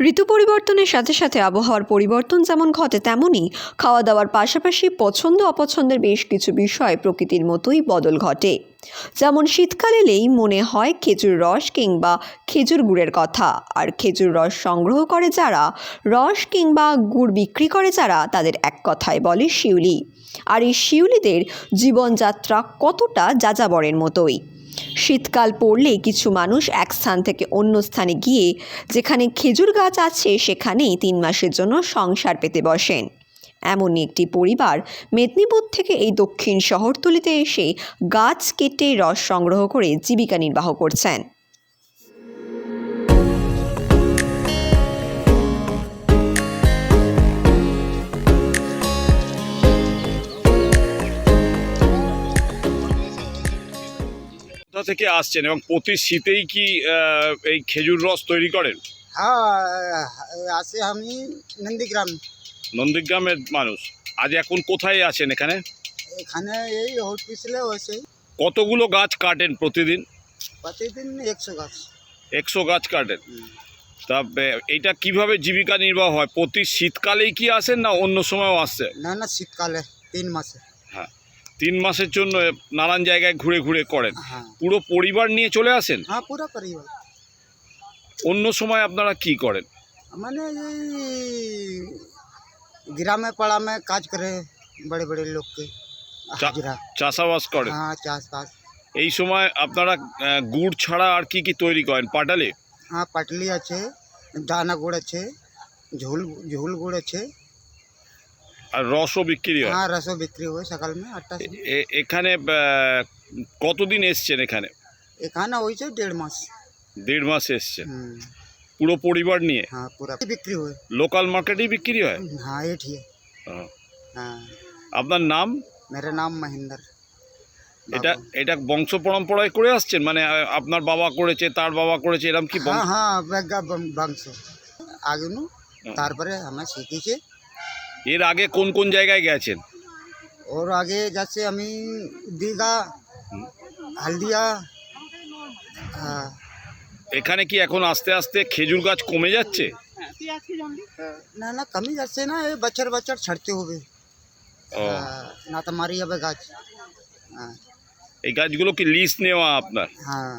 ঋতু পরিবর্তনের সাথে সাথে আবহাওয়ার পরিবর্তন যেমন ঘটে তেমনই খাওয়া দাওয়ার পাশাপাশি পছন্দ অপছন্দের বেশ কিছু বিষয় প্রকৃতির মতোই বদল ঘটে। যেমন শীতকাল এলেই মনে হয় খেজুর রস কিংবা খেজুর গুড়ের কথা। আর খেজুর রস সংগ্রহ করে যারা, রস কিংবা গুড় বিক্রি করে যারা, তাদের এক কথায় বলে শিউলি। আর এই শিউলিদের জীবনযাত্রা কতটা যাযাবরের মতোই। শীতকাল পড়লে কিছু মানুষ এক স্থান থেকে অন্য স্থানে গিয়ে যেখানে খেজুর গাছ আছে সেখানেই তিন মাসের জন্য সংসার পেতে বসেন। এমনই একটি পরিবার মেদিনীপুর থেকে এই দক্ষিণ শহরতলিতে এসে গাছ কেটে রস সংগ্রহ করে জীবিকা নির্বাহ করছেন। থেকে আসছেন এবং প্রতি শীতেই কি এই খেজুর রস তৈরি করেন? হ্যাঁ আছে আমি নন্দীগ্রাম। নন্দীগ্রামের মানুষ। আজ এখন কোথায় আছেন এখানে? এখানে এই হোটপিসলে হয়েছে কতগুলো গাছ কাটেন প্রতিদিন? প্রতিদিন একশো গাছ। একশো গাছ কাটেন। তা এইটা কীভাবে জীবিকা নির্বাহ হয়? প্রতি শীতকালেই কি আসেন না অন্য সময়ও আসছে? না না শীতকালে তিন মাসে। তিন মাসের জন্য নানান জায়গায় ঘুরে ঘুরে করেন হ্যাঁ পুরো পরিবার নিয়ে চলে আসেন হ্যাঁ পুরো পরিবার অন্য সময় আপনারা কি করেন মানে এই গ্রামে পাড়া में কাজ করে बड़े बड़े लोग के चा- हाजिरा চাষাবাস করেন हाँ চাষবাস এই সময় আপনারা আহ, গুড় ছাড়া আর কি কি তৈরি করেন পাটালি হ্যাঁ পাটলি আছে দানা গুড় আছে ঝোল ঝোল গুড় আছে আর রসও বিক্রি হয়। হ্যাঁ রসও বিক্রি হয় সকাল में এখানে কতদিন এসছেন এখানে? এখানে হয়েছে দেড় মাস। দেড় মাস এসছেন। পুরো পরিবার নিয়ে? হ্যাঁ বিক্রি হয়। লোকাল মার্কেটেই বিক্রি হয়? হ্যাঁ ये ঠিক হ্যাঁ। আপনার নাম? মেরে নাম महेंद्र এটা এটা বংশ পরম্পরায় করে আসছেন? মানে আপনার বাবা করেছে তার বাবা করেছে এরকম কি হ্যাঁ হ্যাঁ বংশ। আগুন তারপরে আমরা শিখেছি। এর আগে কোন কোন জায়গায় গেছেন? ওর আগে যাচ্ছে আমি দীঘা হলদিয়া হ্যাঁ। এখানে কি এখন আস্তে আস্তে খেজুর গাছ কমে যাচ্ছে? না না কমই যাচ্ছে না এই বছর বছর ছাড়তে হবে। হ্যাঁ, না তো মারি যাবে গাছ। হ্যাঁ। এই গাছগুলো কি লিস্ট নেওয়া আপনার? হ্যাঁ।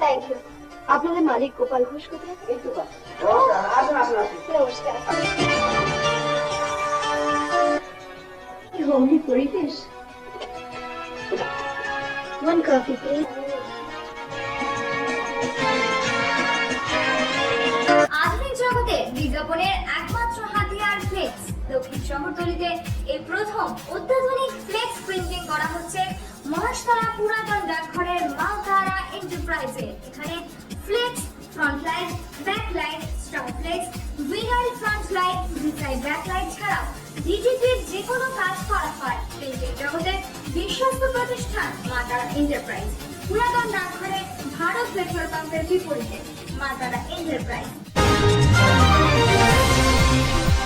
thank you আপনাদের মালিক গোপাল ঘোষ কোথায়? এই তো নমস্কার। কি হোমলি পরিবেশ। ওয়ান কফি প্লিজ দক্ষিণ শহরতলিতে এই প্রথম অত্যাধুনিক ফ্লেক্স প্রিন্টিং করা হচ্ছে। মহাশতলা পুরাতন ডাকঘরের মালতারা এন্টারপ্রাইজে। এখানে flex, front light, back light star flex vinyl front light back light ছাড়াও ডিজিটির যে কোনো কাজ করা হয়। প্রিন্টের জগতে বিশ্বস্ত প্রতিষ্ঠান মাতারা এন্টারপ্রাইজ। পুরাতন ডাকঘরে ভারত পেট্রোল পাম্পের বিপরীতে মাতারা এন্টারপ্রাইজ।